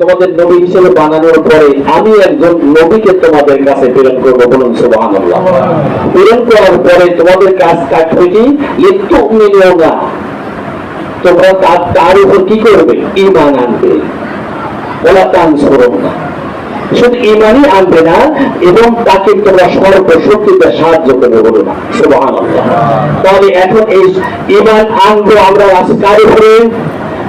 তোমাদের নবী হিসেবে বানানোর পরে আমি একজন নবীকে তোমাদের কাছে প্রেরণ করব বলুন, সুবহানাল্লাহ। প্রেরণ করার পরে তোমাদের কাজ কাটবে কি? একটু মিলেও না তোমরা তার তার উপর কি করবে? ইমান আনবে। ওলা তান সরব না শুধু ইমানই আনবে না, এবং তাকে তোমরা সর্বশক্তিতে সাহায্য করবে বলো না সুবহানাল্লাহ। তাহলে এখন এই ইমান আনব আমরা আজ কার উপরে?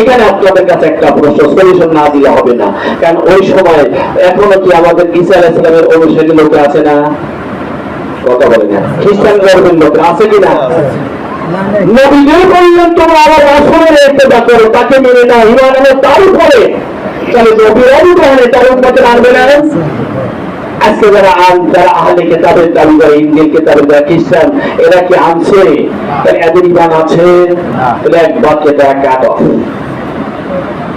এখানে আপনাদের কাছে একটা প্রশ্ন সলিউশন না দিলে হবে না। কারণ ওই সময় এখনও কি আমাদের ঈসা আলাইহিস অনুসারী লোক আছে না? কথা বলে না। খ্রিস্টান ধর্মের লোক আছে কি না? নবীদের তোমরা তাকে মেনে ইমান আনো তার উপরে। তাহলে নবীরাও মানে তার আনবে না? আজকে যারা আন যারা আহলে কেতাবের ইন্ডিয়ান কেতাবের খ্রিস্টান, এরা কি আনছে? এদের ইমান আছে? তাহলে এক বাক্যে তারা কাট অফ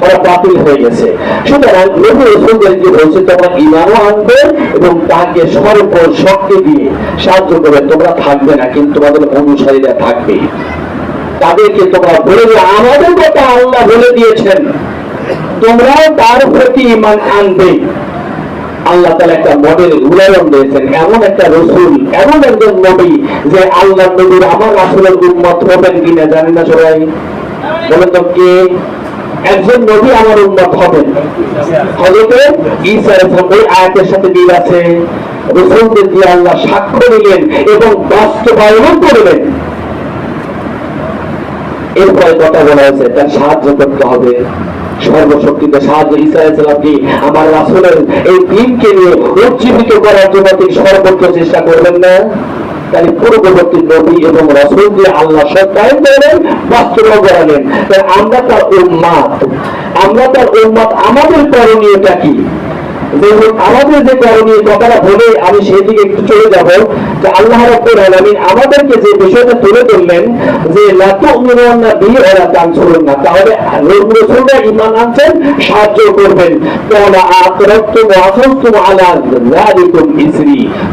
ওরা বাতিল হয়ে গেছে। সুতরাং নবী রসুলদেরকে বলছে, তোমরা ইমানও আনবে এবং তাকে শক্তি দিয়ে সাহায্য করবে। তোমরা থাকবে না, কিন্তু তোমাদের অনুসারীরা থাকবে। তাদেরকে তোমরা বলে আমাদের কথা আল্লাহ বলে দিয়েছেন। তোমরাও তার প্রতি ইমান আনবে। আল্লাহ একটা মডেল উদাহরণ দিয়েছেন। এমন একটা রসুল, এমন একজন নবী যে আল্লাহ নবীর আমার রাসুলের উন্মত হবেন কিনা জানেন না সবাই। বলেন তো কে? একজন নবী আমার উন্মত হবেন হজরতে ঈসা ওই আয়াতের সাথে মিল আছে। রসুলদের দিয়ে আল্লাহ সাক্ষ্য নিলেন এবং বাস্তবায়ন করলেন। এরপরে কথা বলা হয়েছে, তার সাহায্য করতে হবে। সর্বশক্তিতে সাহায্য ইসরায়েলকে আমার রাসুলের এই দিনকে নিয়ে উজ্জীবিত করার জন্য তিনি সর্বোচ্চ চেষ্টা করবেন না। তাহলে পূর্ববর্তী নবী এবং রসুল দিয়ে আল্লাহ সত্যায়ন করলেন বাস্তব করালেন তাই আমরা তার উন্মাদ আমরা তার উন্মাদ আমাদের করণীয়টা কি? আমাদের যে করণীয় কথাটা বলে আমি সেদিকে একটু চলে যাব, যে আল্লাহ আমাদেরকে যে বিষয়টা তুলে ধরলেন, যে তাহলে আনছেন, সাহায্য করবেন।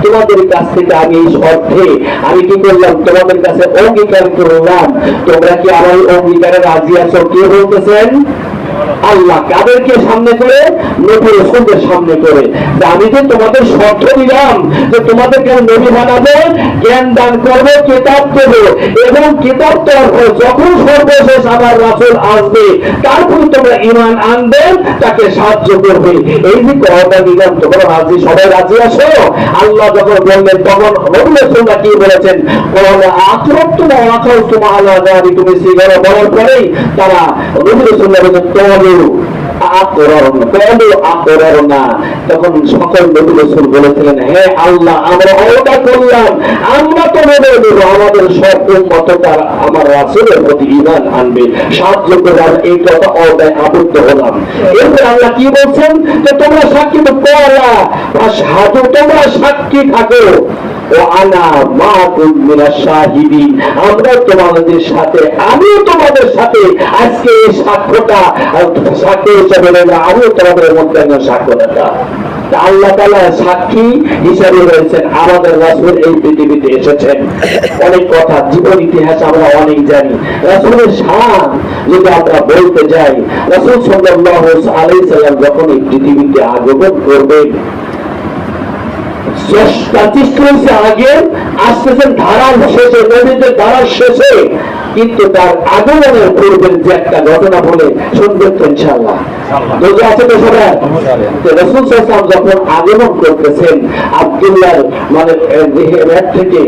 তোমাদের কাছ থেকে আমি এই অর্থে আমি কি করলাম? তোমাদের কাছে অঙ্গীকার করলাম। তোমরা কি আমার অঙ্গীকারে রাজি আছো? কে বলতেছেন? আল্লাহ কাদেরকে সামনে করে নবী রসুলদের সামনে করে। আমি যে তোমাদের শর্ত দিলাম যে তোমাদেরকে নবী বানাবো, জ্ঞান দান করব, কেতাব দেবো, এবং কেতাব দেওয়ার পর যখন সর্বশেষ আমার রাসুল আসবে, তারপর তোমরা ইমান আনবে, তাকে সাহায্য করবে। এই যে কথা দিলাম, তোমরা রাজি? সবাই রাজি আসো আল্লাহ যখন বললেন তখন নবী রসুলরা কি বলেছেন? আক্রম তোমার আখাও তোমার আল্লাহ তুমি সিগারা। বলার পরেই তারা নবী রসুল্লাহ বলেছেন কলু আকরণ কলু আকরণ তখন সকল নবী রসুল বলেছিলেন, হে আল্লাহ, আমরা ওটা করলাম। আমরা তো মেনে নেব আমাদের সব উন্মত আমার রাসুলের প্রতি ইমান আনবে। সাহায্য করে আমি এই কথা অদায় আবদ্ধ হলাম। এরপর আল্লাহ কি বলছেন? যে তোমরা সাক্ষী তো করা সাধু, তোমরা সাক্ষী থাকো। ও আনা মা মিনা শাহিদিন। আমরা তোমাদের সাথে, আমিও তোমাদের সাথে আজকে এই সাক্ষ্যটা তোমাদের মধ্যে একজন আল্লাহ তালা সাক্ষী হিসাবে রয়েছেন, আমাদের রাসুল এই পৃথিবীতে এসেছেন। অনেক কথা, জীবন ইতিহাস আমরা অনেক জানি। রাসুলের শান যদি আমরা বলতে যাই, রাসুল যখন এই পৃথিবীতে আগমন করবেন আগে, আসতেছেন ধারার শেষে, নদীতে ধারার শেষে, কিন্তু তার আগমনের পূর্বের যে একটা ঘটনা বলে শুনবেন তো ইনশাল্লাহ বুঝে আছে তো রসুল সাল্লাম যখন আগমন করতেছেন আব্দুল্লাহ মানে রেড থেকে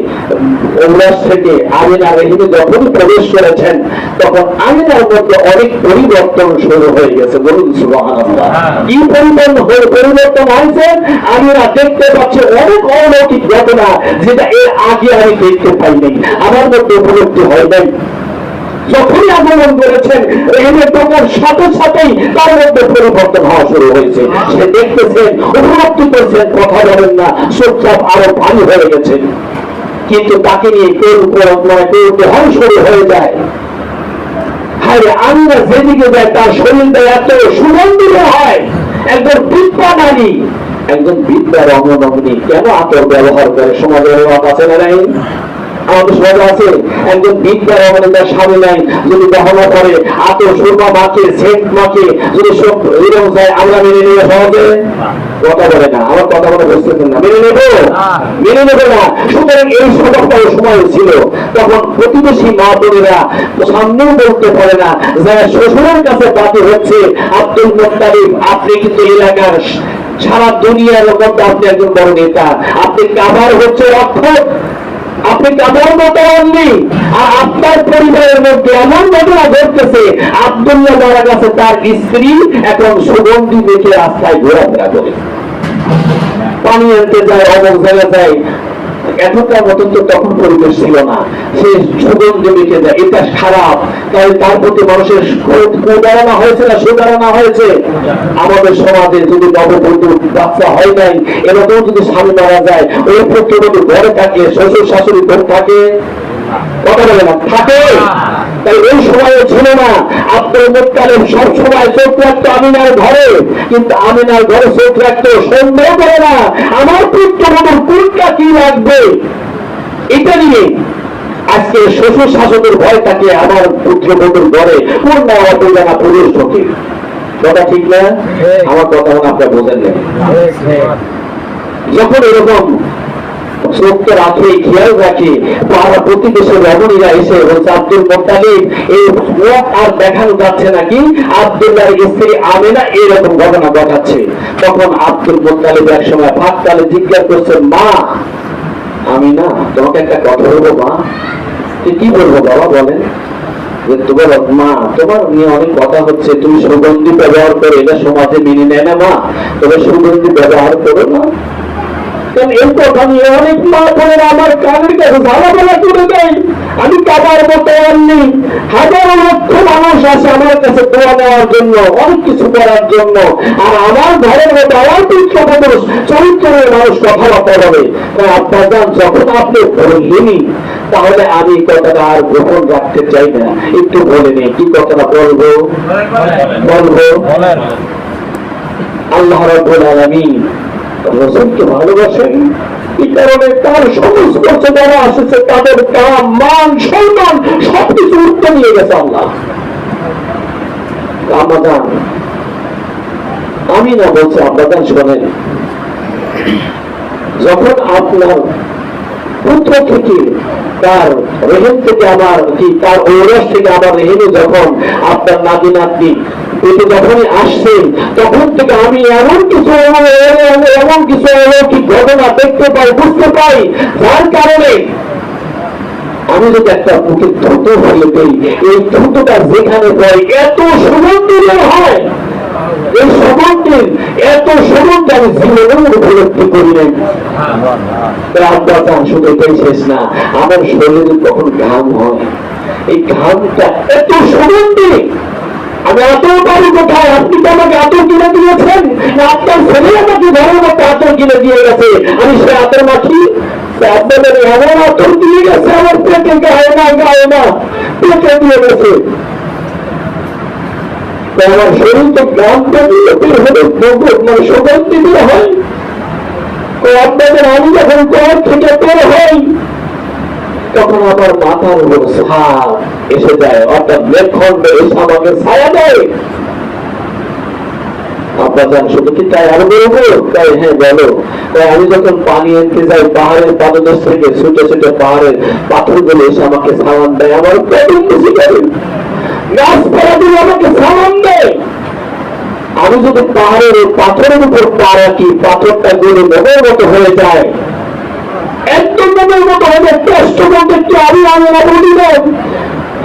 উল্লাস থেকে আমিনা রেহিমে যখন প্রবেশ করেছেন তখন আমিনার মধ্যে অনেক পরিবর্তন শুরু হয়ে গেছে। বলুন কি পরিবর্তন হয়ে পরিবর্তন হয়েছে? আমিনা দেখতে পাচ্ছে অনেক অলৌকিক ঘটনা যেটা এর আগে আমি দেখতে পাইনি। আমার মধ্যে উপলব্ধি হয় নাই। যখনই আগমন করেছেন ঢোকার সাথে সাথেই তার মধ্যে পরিবর্তন হওয়া শুরু হয়েছে। সে দেখতেছেন উপলব্ধি করছেন কথা বলেন না আরও হয়ে কিন্তু তাকে নিয়ে কেউ নয় কেউ শুরু হয়ে যায়। আমরা যেদিকে যাই, তার শরীরটা এত সুগন্ধিত হয়। একজন বিদ্যা নারী, একজন বিদ্যা রমণী কেন আতর ব্যবহার করে? সমাজের আছে না ছিল, তখন প্রতিবেশী মা বোনেরা সামনেও বলতে পারে না, যারা শ্বশুরের কাছে বাকি হচ্ছে, আব্দুল মোত্তালিব, আপনি কিন্তু এলাকার সারা দুনিয়ার মধ্যে আপনি একজন বড় নেতা। আপনি কাবার হচ্ছে রক্ষক আপনি কেমন মতো হননি? আর আপনার পরিবারের মধ্যে এমন ঘটনা ঘটতেছে, আব্দুল্লাহ মারা গেছে, তার স্ত্রী এখন সুগন্ধি দেখে রাস্তায় ঘোরাফেরা করে। পানি আনতে যায়, অমুক জায়গা যায়। এখনকার মতন তো তখন পরিবেশ ছিল না। সে সুগন্ধি জমিকে যায়, এটা খারাপ। তাই তার প্রতি মানুষের কুধারণা হয়েছে না সুধারণা হয়েছে? আমাদের সমাজে যদি নববধূ বাচ্চা হয় নাই, এরকম যদি স্বামী মারা যায়, ওই পুত্রবধূ ঘরে থাকে, শ্বশুর শাশুড়ি ঘর থাকে। কথা বলে না, থাকে? তাই ওই সময়ে ছিল না। আব্দুল মুত্তালিব সব সময় চোখ রাখতো আমিনার ঘরে। কিন্তু আমিনার ঘরে চোখ রাখতো সন্দেহ করে না আমার পুত্রবধূর কোনটা কি লাগবে? এটা নিয়ে আজকে শ্বশুর শাসকের ভয় থাকে আমার পুত্রবধূর ঘরে কোন না অপজানা পুরুষ ঢোকে কথা ঠিক না? আমার কথা আপনার বোঝেন না যখন এরকম চোখকে রাখে খেয়াল রাখে। পাড়া প্রতিবেশের রমণীরা এসে বলছে আব্দুল মোত্তালিব এই মুখ আর দেখানো যাচ্ছে নাকি? আব্দুল্লাহর স্ত্রী আমেনা এরকম ঘটনা ঘটাচ্ছে। তখন আব্দুল মোত্তালিব এক সময় ভাত তালে জিজ্ঞাসা করছেন, মা, আমি না তোমাকে একটা কথা বলব, মা। কি বলব বাবা, বলেন? যে, তোমার, মা, তোমার নিয়ে অনেক কথা হচ্ছে। তুমি সুগন্ধি ব্যবহার করো এটা সমাজে মেনে নেয় না, মা। তবে সুগন্ধি ব্যবহার করো না কারণ এই কথা নিয়ে অনেক মা বোনেরা আমার কানের কাছে ঝালাপালা তুলে দেয়। আমি কাবার মতো আননি হাজারো লক্ষ মানুষ আসে আমার কাছে দোয়া নেওয়ার জন্য অনেক কিছু করার জন্য। আর আমার ঘরের মতো আমার পুত্রপুরুষ চরিত্রের মানুষ কথাবার্তা হবে আপনার যখন আপনি বললেনই তাহলে আমি কথাটা আর গোপন রাখতে চাই না। একটু বলে নি কি কথাটা বলব? বলব আল্লাহ রাব্বুল আলামিন রসুলকে ভালোবাসেন, এই কারণে তার সমস্ত যারা আসেছে, তাদের কাম, মান, সম্মান, সবকিছু উত্তর নিয়ে গেছে আল্লাহ। আমাদান আমি না বলছি আপনাদের শোনেন। যখন আপনার পুত্র থেকে তার রেহেম থেকে আমার কি তার ঔরস থেকে আমার রেহেমে যখন আপনার নাতি নাতনি পেটে যখনই আসছেন, তখন থেকে আমি এমন কিছু এমন কিছু অলৌকিক ঘটনা দেখতে পাই, বুঝতে পাই। যার কারণে আমি যদি একটা মুখে থুতো ফেলে দেই এই থুতোটা যেখানে পড়ে, এত সুগন্ধিত হয়। এই সুগন্ধির এত সুগন্ধি আমি জীবনেও উপলব্ধি করি নাই রামদাস শুধু এটাই শেষ না। আমার শরীরে তখন ঘাম হয়? এই ঘামটা এত সুগন্ধি আমি এত পারি কোথায়? আপনি তো আমাকে আতর কিনে দিয়েছেন? না, আপনার ছেলে আমাকে মধ্যে আতর কিনে দিয়ে গেছে। আমি সে আতর মাখি? আপনাদের এমন আতর দিয়ে গেছে, আমার পেটে গায়ে না গায়ে না। পেটে দিয়ে গেছে। তো আমার শরীর তো মানে সুগন্ধি দিয়ে হয়? আপনাদের আমি যখন ঘর থেকে হই, তখন আমার মাথার উপর এসে যায়। অর্থাৎ ছায়া দেয়। হ্যাঁ বলো। আমি যখন পানি আনতে যাই, পাহাড়ের পাদদেশ থেকে ছুটে ছুটে পাহাড়ের পাথরগুলো এসে আমাকে সালাম দেয়, আমার আমি যদি পাহাড়ের পাথরের উপর পা রাখি, পাথরটা গলে মোমের মতো হয়ে যায়। একদম মোমের মতো হবে, কষ্ট বলতে একটু, আমি আমি না বলি না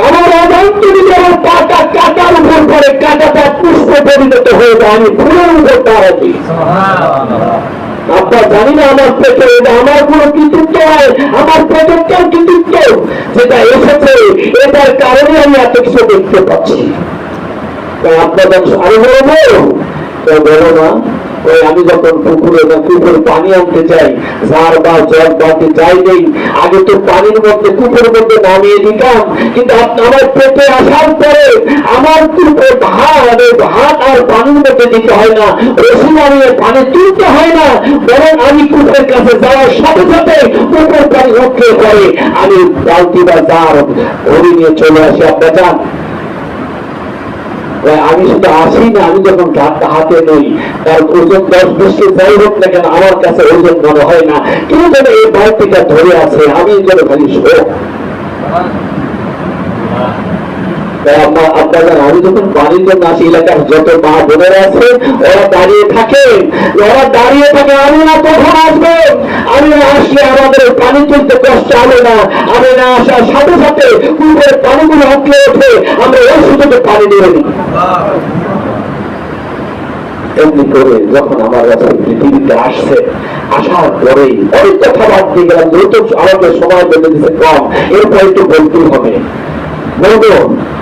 আমার অজান্ত যদি আমার পাটা কাটার উপর পরে কাটাটা পুষ্প পরিণত হয়ে যায়, আমি ফুলের উপর পা রাখি। আপনার জানি না আমার পেটে আমার কোনো কৃতিত্ব হয় আমার পেটের কেউ কৃতিত্ব যেটা এসেছে, এটার কারণে আমি এত কিছু দেখতে পাচ্ছি। আপনার কাছে আমি বলব? তো বলো না। আমি যখন পুকুরে বা কুকুর পানি আনতে চাই ঝাড় বা জল বাড়তে চাই নেই, আগে তো পানির মধ্যে কুকুরের মধ্যে নামিয়ে দিতাম কিন্তু আমার পেটে আসার পরে আমার কুকুর ভাত ভাত আর পানির মধ্যে দিতে হয় না রসি নামিয়ে পানি তুলতে হয় না, বরং আমি কুকুরের কাছে যাওয়ার সাথে সাথে কুকুর পানি উঠে পড়ে আমি বালতি বা জার ধরে নিয়ে চলে আসি। আপনার আমি শুধু আসি না, আমি যখন গাছটা হাতে নেই, তার ওজন দশ বিশকে যাই হোক না কেন, আমার কাছে ওজন মনে হয় না। কেউ যেন এই বালতিটা ধরে আছে, আমি যেন খালি শোক আপনারা আমি যখন জন্য আসি, এলাকার যত মা বোনেরা আছে, ওরা দাঁড়িয়ে থাকে। ওরা দাঁড়িয়ে থাকে, আমি না কখন আসব? আমি না আসলে আমাদের পানি তুলতে কষ্ট হবে না। আমি না আসার সাথে সাথে কুকুরের পানিগুলো উঠলে ওঠে। আমরা ওই সুযোগে পানি নিয়ে নিই। এমনি করে যখন আমার কাছে পৃথিবীতে আসছে, আসার পরেই অনেক কথা বাদ দিয়ে গেলাম যেহেতু আমাকে সময় বেঁধে দিচ্ছে কম। এরপর একটু বলতেই হবে। বলব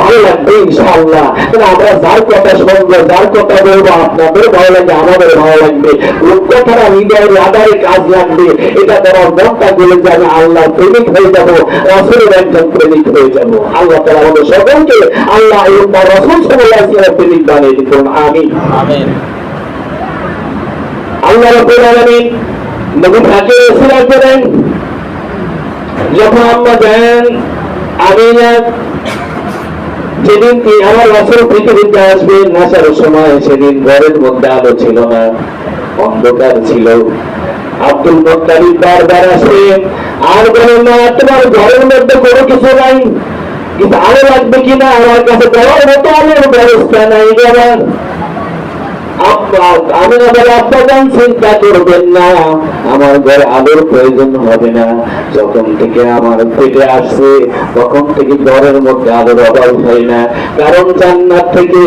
ভালো লাগবে ইনশাআল্লাহ। কিন্তু আমরা যার কথা শুনব যার কথা বলব আপনাদের ভালো লাগবে আমাদের ভালো লাগবে। রূপকথাটা মিডিয়ার আধারে কাজ লাগবে। এটা তোমার মনটা গেলে যে আমি আল্লাহ প্রেমিক হয়ে যাব রসুলের একজন প্রেমিক হয়ে যাব। আল্লাহ তারা আমাদের সকলকে আল্লাহ এবং রসুল সাল্লাহ প্রেমিক বানিয়ে দিতেন আমি আল্লাহ রাব্বুল আলামিন নবী তাকে রসুল করেন যখন আম্মা দেন আমিনা যেদিন আমার বছর পৃথিবীতে আসবে নাসার সময় সেদিন ঘরের মধ্যে আলো ছিল না, অন্ধকার ছিল। আব্দুল মোত্তালিব বারবার আসে, আর বলে না, তোমার ঘরের মধ্যে কোনো কিছু নাই। কিন্তু আলো লাগবে কিনা আমার কাছে দেওয়ার মতো আলোর ব্যবস্থা নাই বাবা আব্বা- আমি বলে আব্বাজান চিন্তা করবেন না। আমার ঘরে আলোর প্রয়োজন হবে না। যখন থেকে আমার পেটে আসছে তখন থেকে ঘরের মধ্যে আলোর অভাব হয় না। কারণ জান্নাত থেকে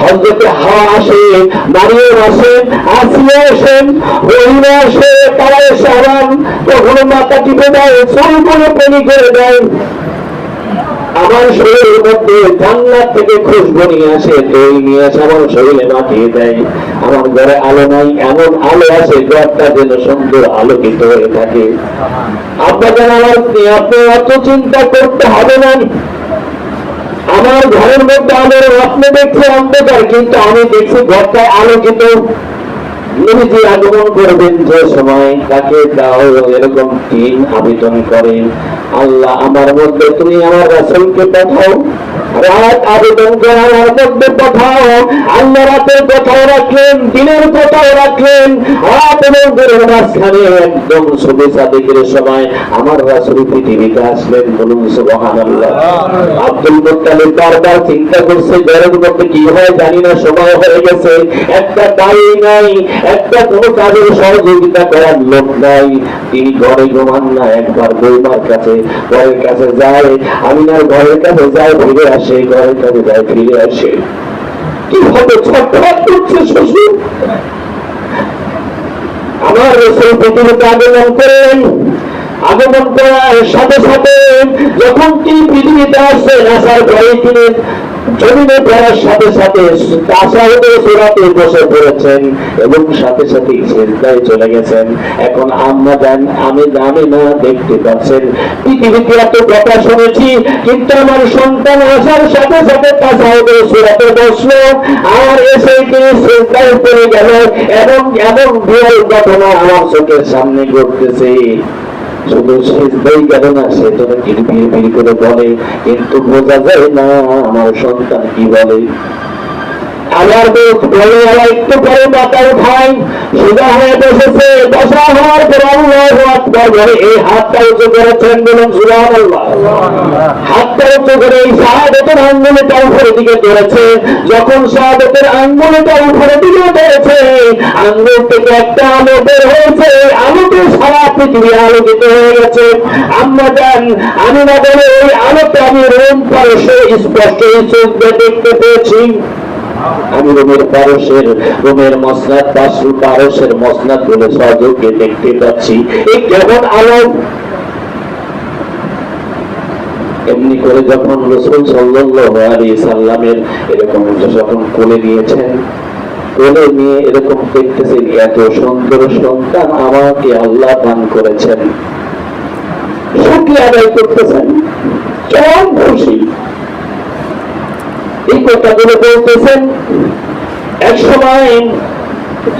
হজরতে হাওয়া আসে মারিয়াম আসেন আসিয়া আসেন রহিমা আসে তারা এসে আরাম কখনো মাথা টিপে দেয় চুল করে করে দেয়। আমার শরীরের মধ্যে জান্নাত থেকে খুশবু নিয়ে আসে, দই নিয়ে আসে, আমার শরীরে মাখিয়ে দেয়। আমার ঘরে আলো নাই, এমন আলো আসে ঘরটা যেন সুন্দর আলোকিত হয়ে থাকে। আপনাদের আমার আপনি অত চিন্তা করতে হবে না। আমার ঘরের মধ্যে আলো আপনি দেখছি অন্ধকার, কিন্তু আমি দেখছি ঘরটা আলোকিত। নবীজি আগমন করবেন যে সময় তাকে দাও, এরকম তিন আবেদন করেন। আল্লাহ আমার মধ্যে তুমি আমার রাসূলকে পাঠাও। রাত আবেদন করে আমার মধ্যে পাঠাও আল্লাহ রাতের কথাও রাখলেন দিনের কথাও রাখলেন। রাত এবং দিনের মাঝখানে একদম শুভে সাদেকের সময় আমার রাসূল পৃথিবীতে আসলেন বলুন সুবহানাল্লাহ। আব্দুল মুত্তালিব বারবার চিন্তা করছে মধ্যে কি হয় জানি না সময় হয়ে গেছে। একটা গাড়ি নাই একটা কোনো কাজের সহযোগিতা করার লোক নাই। তিনি ঘরে ঘুমান না একবার বৌমার কাছে ঘরের কাছে যায় আমিনার ঘরের কাছে যায় ফিরে আসে ঘরের কাছে যায় ফিরে আসে। ছটফট করছে শ্বশুর। আমার রসুল পৃথিবীতে আগমন করেন। আগমন করার সাথে সাথে যখন তিনি পৃথিবীতে আসছেন, আসার পরে তিনি জমিনে পড়ার সাথে সাথে তাসাহুদে সুরাতে বসে পড়েছেন এবং সাথে সাথে চিন্তায় চলে গেছেন। এখন আমরা জান, আমি জানি না, দেখতে পাচ্ছেন। পৃথিবীতে এত কথা শুনেছি, কিন্তু আমার সন্তান আসার সাথে সাথে তাসাহুদে সুরাতে বসল। আর এসে তিনি চিন্তায় পড়ে গেল এবং এমন বিরল ঘটনা আমার চোখের সামনে ঘটতেছে। শুধু সেজদাই করে বলে কিন্তু বোঝা যায় না আমার সন্তান কি বলে? আমার আবার একটু পরে মাথার ভাই সোজা হয়ে বসেছে বসা হওয়ার পর আল্লাহু আকবার বলে এই হাতটা উঁচু করেছেন বলুন, সুবহানাল্লাহ। হাতটা উঁচু করে এই শাহাদতের আঙ্গুলটা উপরের দিকে ধরেছে। যখন শাহাদতের আঙ্গুলটা উপরের দিকে ধরেছে, আঙ্গুল থেকে একটা আলো বের হয়েছে আলোতে সারা পৃথিবী আলোকিত হয়ে গেছে। আম্মা জান, আমি না বলে, ওই আলোতে আমি রোম পারসে স্পষ্ট এই চোখ দেখতে পেয়েছি। আমি রোমের পারসের, রোমের মসনাদ পাশু পারসের মসনাদগুলো সহযোগে দেখতে পাচ্ছি। এই কেমন আলো? এমনি করে যখন রসুল সাল্লাল্লাহু আলাইহি সাল্লামের এরকম যখন কোলে নিয়েছেন, কোলে নিয়ে এরকম দেখতেছেন, এত সুন্দর সন্তান আমাকে আল্লাহ দান করেছেন। শুক্রিয়া আদায় করতেছেন। কেমন খুশি। এই কথাগুলো বলতেছেন, এক সময়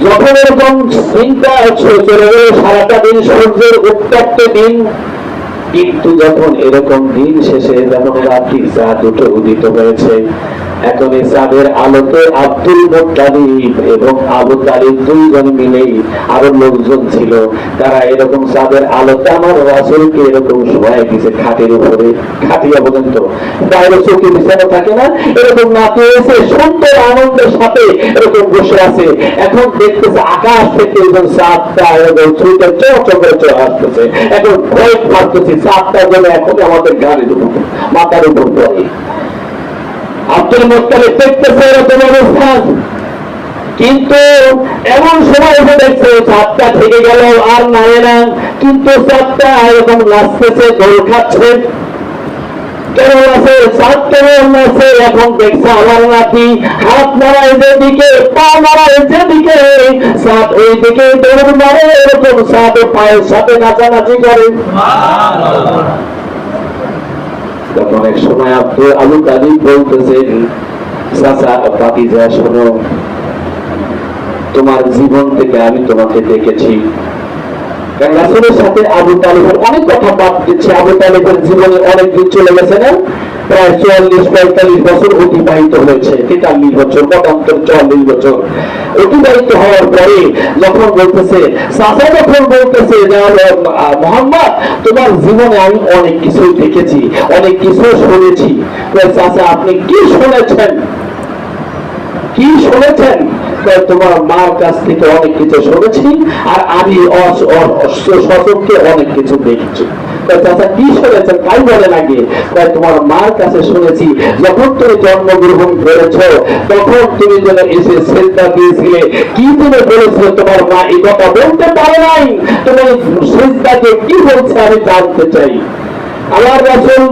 যখন এরকম চিন্তা চলে গেল সারাটা দিন সূর্যের উত্তপ্ত দিন। কিন্তু যখন এরকম দিন শেষে, যখন রাত্রি যা দুটো উদিত হয়েছে এখন চাঁদের আলোতে আব্দুল মোত্তালিব এবং আবু তালিব দুইজন মিলেই আরও লোকজন ছিল। তারা এরকম চাঁদের আলোতে আমার রাসুলকে এরকম সবাই দিছে খাটের উপরে খাটিয়া পর্যন্ত বাইরে চোখে থাকে না, এরকম নাতে এসে সুন্দর আনন্দের সাথে এরকম বসে আছে। এখন দেখতেছে আকাশ থেকে একজন চাঁদটা এরকম ছুটে করে চলে আসতেছে। এখন ভয় ভাবতেছি চাঁদটা যেন এখন আমাদের গাড়ির উপর, মাথার উপর পড়ে। আব্দুল মোত্তালিব দেখতেছে এরকম অবস্থা। কিন্তু এমন সময় এসে দেখছে চাপটা থেকে গেল, আর নামে না। কিন্তু চাপটা এরকম নাচতেছে, দোল খাচ্ছে। কেমন আছে চাঁদ কেমন আছে এখন দেখছে আমার নাতি, হাত মারায় যেদিকে, পা মারায় যেদিকে। চাঁদ ওই দিকে দৌড় মারে, এরকম চাঁদ পায়ের সাথে নাচানাচি করে। তখন এক সময় আলু বলতেছেন, চাচা শোনো, তোমার জীবন থেকে আমি তোমাকে দেখেছি। রাসূলের সাথে আবু তালেবের অনেক কথা বাদ দিচ্ছে। আবু তালিবের জীবনে অনেক দিন চলে গেছে না? প্রায় চুয়াল্লিশ, পঁয়তাল্লিশ বছর অতিবাহিত হয়েছে, তেতাল্লিশ বছর মতান্তর চুয়াল্লিশ বছর। অতিবাহিত হওয়ার পরে যখন বলতেছে যখন বলতেছে মোহাম্মদ, তোমার জীবনে আমি অনেক কিছুই দেখেছি, অনেক কিছু শুনেছি। আপনি কি শুনেছেন? কি শুনেছেন? তোমার মার কাছ থেকে অনেক কিছু শুনেছি, আর আমি অনেক কিছু দেখেছি। চাচা কি শুনেছেন? তাই বলেন আগে কয়, তোমার মার কাছে শুনেছি যখন তুমি জন্মগ্রহণ করেছ তখন তুমি যেন এসে দিয়েছিলে। কি তুমি বলেছিলে? তোমার মা এই কথা বলতে পারে নাই। তোমার কি বলছে আমি জানতে চাই। আমার রাসূল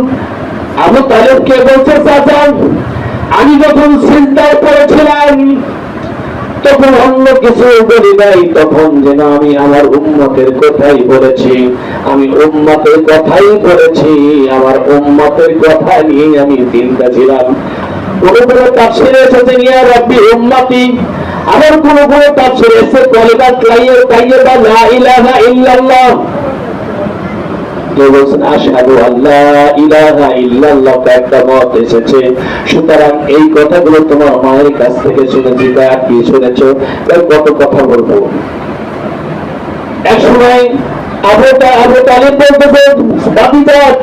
বলছে চাচা আমি যখন চিন্তায় পড়েছিলাম তখন অন্য কিছু বলি নাই, তখন যেন আমি আমার উম্মতের কথাই বলেছি। আমি উম্মতের কথাই বলেছি, আমার উম্মতের কথা নিয়ে আমি চিন্তা ছিলাম। কোনো কোন তাফসিরে এসেছে নিয়ে রব্বি উম্মতি। আবার কোন তাপসের তাফসিরে এসেছে লাইয়ে তাইয়ে বা ইল্লাল্লাহ। কেউ বলছেন আল্লাহ ইলাহা ইল্লাল্লাহ একটা মত এসেছে। সুতরাং এই কথাগুলো তোমার মায়ের কাছ থেকে শুনেছি বা কি শুনেছো? কত কথা বলব। এক সময়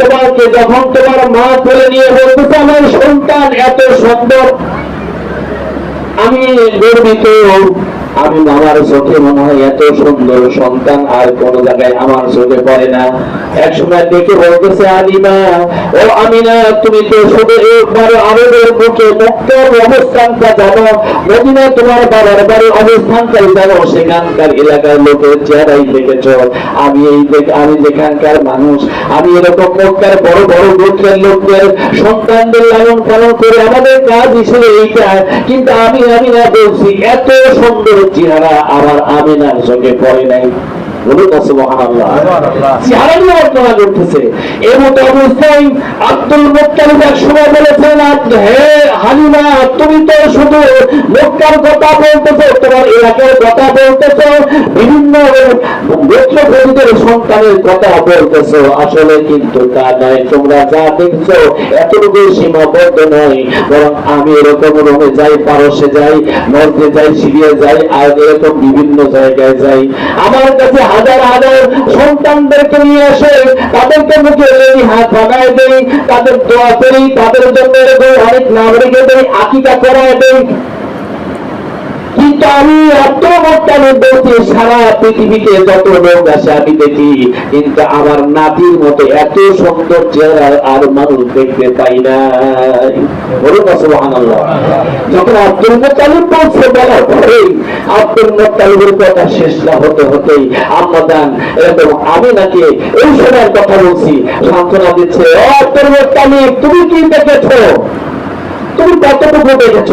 তোমাকে যখন তোমার মা কোলে নিয়ে বলতেছে আমার সন্তান এত সুন্দর, আমি গর্বিত আমি আমার চোখে মনে হয় এত সুন্দর সন্তান আর কোন জায়গায় আমার চোখে পড়ে না। এক সময় দেখে বলতেছে আলিমা ও আমিনা, তুমি তো শুধু একবার আমাদের মুখে মুক্তের অবস্থানটা জানো। মদিনা তোমার বাবার বাড়ির অবস্থানটাই জানো, সেখানকার এলাকার লোকের চেহারাই দেখেছ। আমি এই আমি যেখানকার মানুষ, আমি এরকম মক্কার বড় বড় গোত্রের লোকদের সন্তানদের লালন পালন করে আমাদের কাজ হিসেবে এইটা। কিন্তু আমি আমি না বলছি, এত সুন্দর চেহারা আমার আমিনার সঙ্গে পড়ে নাই। বলুন না সুবহানাল্লাহ। চেহারা নিয়ে বর্ণনা করতেছে অবস্থায় আব্দুল সময় বলেছেন হে হালিমা তুমি তো শুধু মক্কার কথা বলতেছো তোমার এলাকার কথা বলতেছো বিভিন্ন সন্তানের কথা বলতেছো। আসলে কিন্তু তা নয় তোমরা যা দেখছ এতটুকু সীমাবদ্ধ নয়। বরং আমি এরকম রোমে যাই পারসে যাই নর্দে যাই সিরিয়া যাই আর এরকম বিভিন্ন জায়গায় যাই। আমার কাছে হাজার হাজার সন্তানদেরকে নিয়ে আসে তাদেরকে মুখে যদি হাত ভাগায় দেই, তাদের দোয়া করি, তাদের জন্য অনেক নাগরিকদের আকিকা করায় দেই। কিন্তু আমি সারা পৃথিবীতে যত লোক আমি দেখি, কিন্তু আমার নাতির মতো এত সুন্দর চেহারা আর মানুষ দেখতে পাই না। বলুন যখন কথা শেষ না হতে হতেই আমি নাকি এই সময়ের কথা বলছি, সান্ত্বনা দিচ্ছে তুমি কি দেখেছ? তুমি কতটুকু দেখেছ?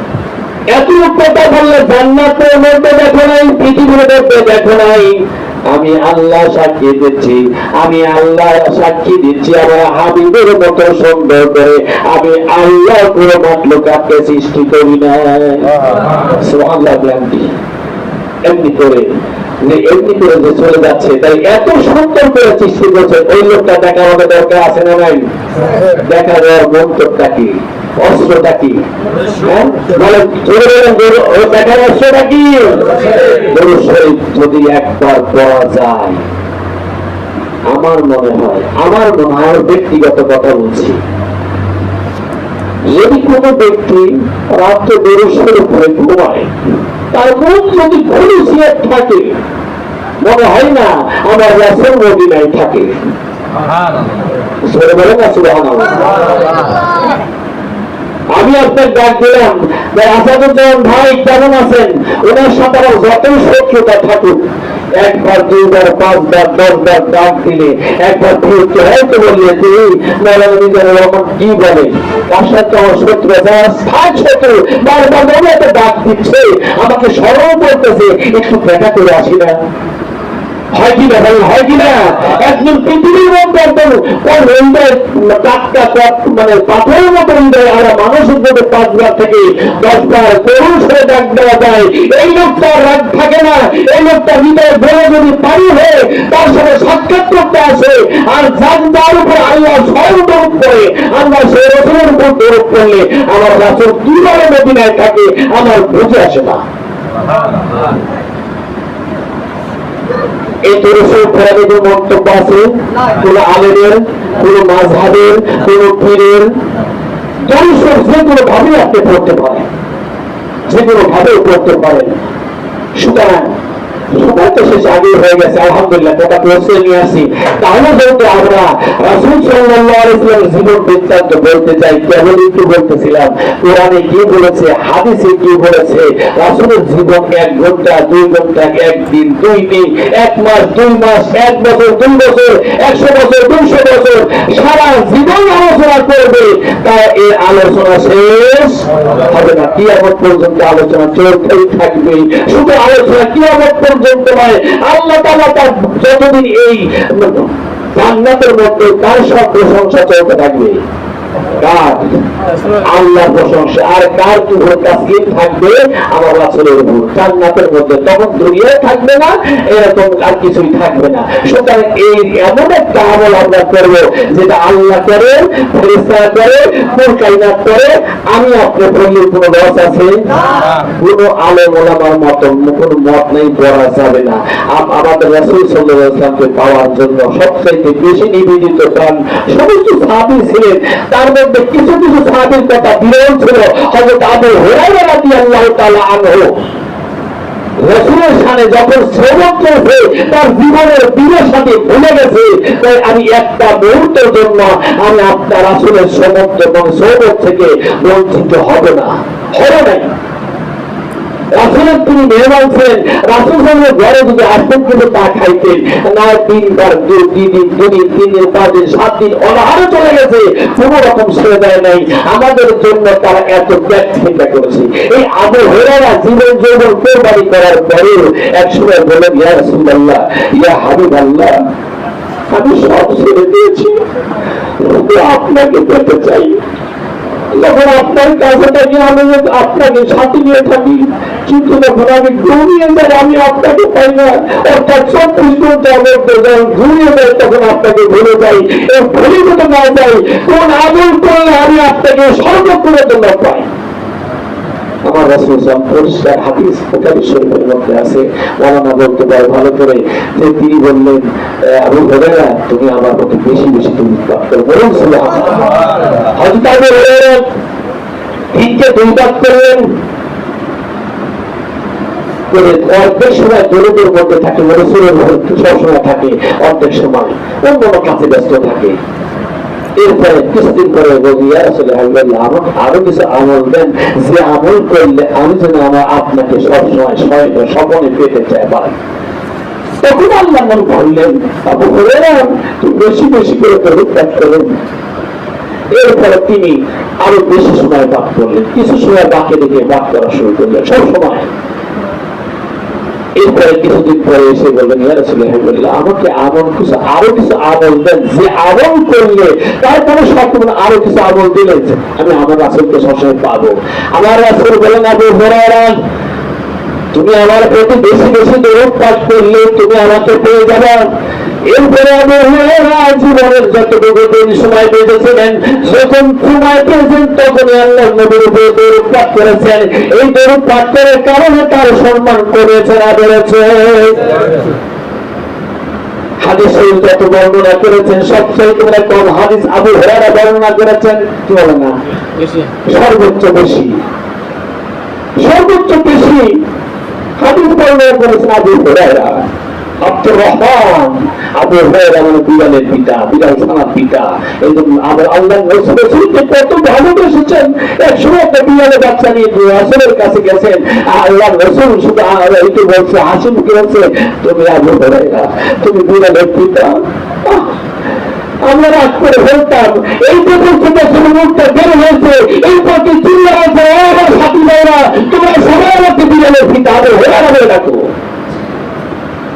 এত কথা বললে জান্নাতের মধ্যে দেখো নাই পৃথিবীর মধ্যে দেখো নাই। আমি আল্লাহ সাক্ষী দিচ্ছি আমি আল্লাহ সাক্ষী দিচ্ছি আমার হাবিবের মতো সুন্দর করে। আমি আল্লাহ পুরো মাতলুকাকে সৃষ্টি করি না এমনি। করে যে এমনি করে যে চলে যাচ্ছে তাই এত সুন্দর করে সৃষ্টি করছে ওই লোকটা দেখা আমাদের দরকার আছে না নাই? দেখা যাওয়ার মন্তব্যটা কি? অস্ত্রটা কি? হ্যাঁ? দেখার অস্ত্রটা কি? গরু যদি একবার পড়া যায় আমার মনে হয় আমার মনে হয় ব্যক্তিগত কথা বলছি যদি কোনো ব্যক্তি রাত্রে গরু শরীর পরে ঘুমায় তার মন যদি ঘুরিয়ে থাকে মনে হয় না আমার রাসেল মদিনায় থাকে। বলে না সুবহানাল্লাহ। আমি আপনার ডাক দিলাম। আসাদুজ্জামান ভাই কেমন আছেন? ওনার সাথে আমার যতই শত্রুতা থাকুক, একবার, দুইবার, পাঁচবার, দশবার ডাক দিলে একবার ফিরতে হয়তো বললে তিনি মৌলানা মিজানুর রহমান কি বলে? সাথে আমার শত্রু আছে, আমার শত্রু। বারবার ডাক দিচ্ছে, আমাকে স্মরণ করতেছে, একটু দেখা করে আসি না। হয় কি না হয় কি না একজন পৃথিবীর মধ্যে একদম কোন হৃদয় টাটকা মানে পাথরের মতো হৃদয় আর মানুষের মধ্যে পাঁচবার থেকে এই লোকটা রাগ থাকে না, এই লোকটা হৃদয় বলে যদি পানি হয়ে তার সাথে সাক্ষাৎ করতে আসে, আর যার যার উপর আল্লাহ স্বয়ং দরুপ করে, আল্লাহ সেই রসুলের উপর দরুপ করলে আমার রাসুল কীভাবে মদিনায় থাকে, আমার বুঝে আসে না। এই দরসের ফেরাতে কোনো মন্তব্য আছে। কোন আলেমের, কোন মাঝহাবের কোন পীরের। দরসের যে কোনো ভাবে আপনি পড়তে পারেন। যে কোনো ভাবে পড়তে পারেন। সুতরাং হয়ে গেছে, আলহামদুলিল্লাহ নিয়ে আসি। তাহলে আমরা রাসুল আলাইহি ওয়াসাল্লামের জীবন বৃত্তান্ত বলতে চাই একটু বলতেছিলাম। কোরআনে কি বলেছে, হাদিসে কি বলেছে, রাসুলের জীবন এক ঘণ্টা, দুই ঘণ্টা, একদিন, দুই দিন, এক মাস, দুই মাস, এক বছর, দুই বছর, একশো বছর বছর, সারা জীবন আলোচনা করবে। তা এই আলোচনা শেষ হবে না। কি পর্যন্ত আলোচনা চলতেই থাকবে। শুধু আলোচনা কি পর্যন্ত নয় আল্লাহ তালা তার যতদিন এই জান্নাতের মধ্যে তার সব প্রশংসা চলতে থাকবে। কার? আল্লাহ প্রশংসা। আর কার তাসলিম থাকবে? আমার রাসূলের উপর জান্নাতের মধ্যে তখন থাকবে না এরকম আর কিছুই থাকবে না। সুতরাং এই এমন একটা আমল আমরা করব যেটা আল্লাহ করে করে করে আমি বললে কোনো রস আছে? কোনো আলেম ওলামার মত কোনো মত নেই পড়া যাবে না। আমাদের রাসূল ওয়াসাল্লামকে পাওয়ার জন্য সবচাইতে বেশি নিবেদিত প্রাণ সমস্ত সাহাবী ছিলেন। তার মধ্যে কিছু কিছু সাহাবীর কথা বিরল ছিল। হজরত আবু হুরায়রা রাদিয়াল্লাহু তাআলা আনহু রসুলের সামনে যখন শ্রবণ করেছে তার জীবনের বীরের সাথে ভুলে গেছে, তাই আমি একটা মুহূর্তের জন্য আমি আপনার এবং থেকে বঞ্চিত হব না। হবে নাই। রাসুলের তিনি মেহমান ছিলেন রাসুল সাহেবের ঘরে যদি আসতেন কিন্তু তা খাইতেন। না, তিনবার দুই দিন দুদিন তিন দিন পাঁচ দিন, সাত দিন অনাহারে চলে গেছে। কোন রকম ছেড়ে দেয় নাই। আমাদের জন্য তারা এত ত্যাগ চিন্তা করেছে। এই আবু হেরারা জীবন যৌবন কোরবানি করার পরেও এক সময় বলেন ইয়া রাসূলুল্লাহ, ইয়া হাবিব আল্লাহ আমি সব ছেড়ে দিয়েছি। আপনাকে পেতে চাই। যখন আপনার কাছে থাকি আমি আপনাকে সাথে নিয়ে থাকি, কিন্তু যখন আমি ঘুমিয়ে যাই, আমি আপনাকে পাই না। অর্থাৎ চব্বিশ ঘণ্টা মধ্যে যখন ঘুমিয়ে যাই, তখন আপনাকে ভুলে যাই। না যাই, কোন আদর করলে আমি আপনাকে জন্য পাই আমার পরিষ্কার হাদিস শরীফের মধ্যে আছে। বলতে পারে ভালো করে যে তিনি বললেন আবু তুমি আমার প্রতি বেশি বেশি তুমি করো। বলুন করলেন। করে অর্ধেক সময় মধ্যে থাকে থাকে, অর্ধেক সময় অন্য কাজে ব্যস্ত থাকে। এরপরে কিছুদিন পরে বলি আরও কিছু আমল দেন। যে আমল করলে আমি যেন আমার আপনাকে সবসময় পেতে চাই। তখন আল্লাহ মন তুমি বেশি বেশি করে করুন এরপরে তিনি আরও বেশি সময় বাদ করলেন কিছু সময় বাকি রেখে বাদ করা শুরু করলেন। সব সময় এরপরে কিছুদিন পরে এসে বলবেন, ইয়া রাসূলুল্লাহ আমাকে আমল কিছু, আরও কিছু আমল দেন। যে আমল করলে তারপরে সব আরও কিছু আমল দিলে আমি আমার রাসূলকে সবসময় পাবো। আমার আসল বলেন, আবু হুরায়রা, তুমি আমার প্রতি বেশি বেশি দৌড় পাঠ করলে তুমি আমাকে পেয়ে যাবে। এরপরে আমি হুরায়রা জীবনের যতটুকু দিন সময় বেঁচেছিলেন যখন সময় পেয়েছেন তখনই আল্লাহ নবীর উপরে দরদ পাঠ করেছেন। এই দরদ পাঠ করার কারণে তার সম্মান করেছে না বেড়েছে। হাদিস যত বর্ণনা করেছেন সবচেয়ে তোমরা কম হাদিস আবু হুরায়রা বর্ণনা করেছেন। কি বলে না? সর্বোচ্চ বেশি। সর্বোচ্চ বেশি হাদিস বর্ণনা করেছেন আবু হুরায়রা। আব্দুর রহমান, আবু হুরায়রা মানে বিলালের পিতা বিলাল সানার পিতা। এই জন্য আল্লাহ রসুলকে কত ভালোবেসেছেন এক সময় একটা বাচ্চা নিয়ে রাসূলের কাছে গেছেন, আল্লাহ রসুল শুধু এইটু বলছে হাসি মুখে তুমি আবু হুরায়রা, তুমি বিলালের পিতা? আমরা করে ফেলতাম এই প্রথম থেকে শুরু বের হয়েছে এই পথে চিল্লা আছে আমার সাথী ভাইরা, তোমরা সবাই আমাকে বিলালের পিতা, আবু হুরায়রা বলে ডাকো।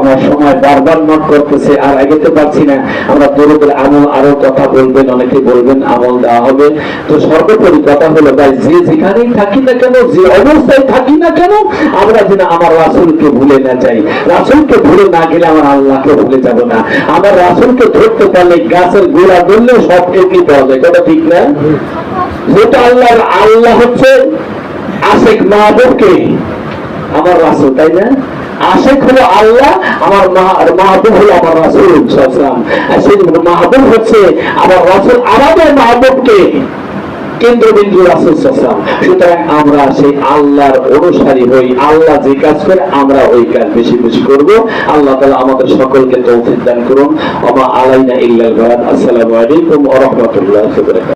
আমার সময় বারবার নোট করতেছে, আর আগাতে পারছি না, আমরা আমল আরও কথা বলবেন, অনেকে বলবেন আমল দেওয়া হবে। তো সর্বোপরি কথা হলো, ভাই, যে যেখানেই থাকি না কেন, যে অবস্থায় থাকি না কেন, আমরা যেন আমার রাসুলকে ভুলে না যাই। রাসুলকে ভুলে না গেলে আমার আল্লাহকে ভুলে যাব না। আমার রাসুলকে ধরতে পারলে গাছের গোড়া ধরলে সব কথা ঠিক না? যেটা আল্লাহ আল্লাহ হচ্ছে আশেক মাহবুবকে, আমার রাসুল, তাই না? আশেক হলো আল্লাহ, আমার মাহবুব হলো আমার রাসুল সেই মাহবুব হচ্ছে আমার রাসুল, আমাদের মাহবুবকে কেন্দ্রবিন্দু রাসুল সাল্লাম সুতরাং আমরা সেই আল্লাহর অনুসারী হই, আল্লাহ যে কাজ করে, আমরা ওই কাজ বেশি বেশি করব। আল্লাহ তাআলা আমাদের সকলকে তৌফিক দান করুন। ওমা আলাইনা ইল্লাল আসসালামু আলাইকুম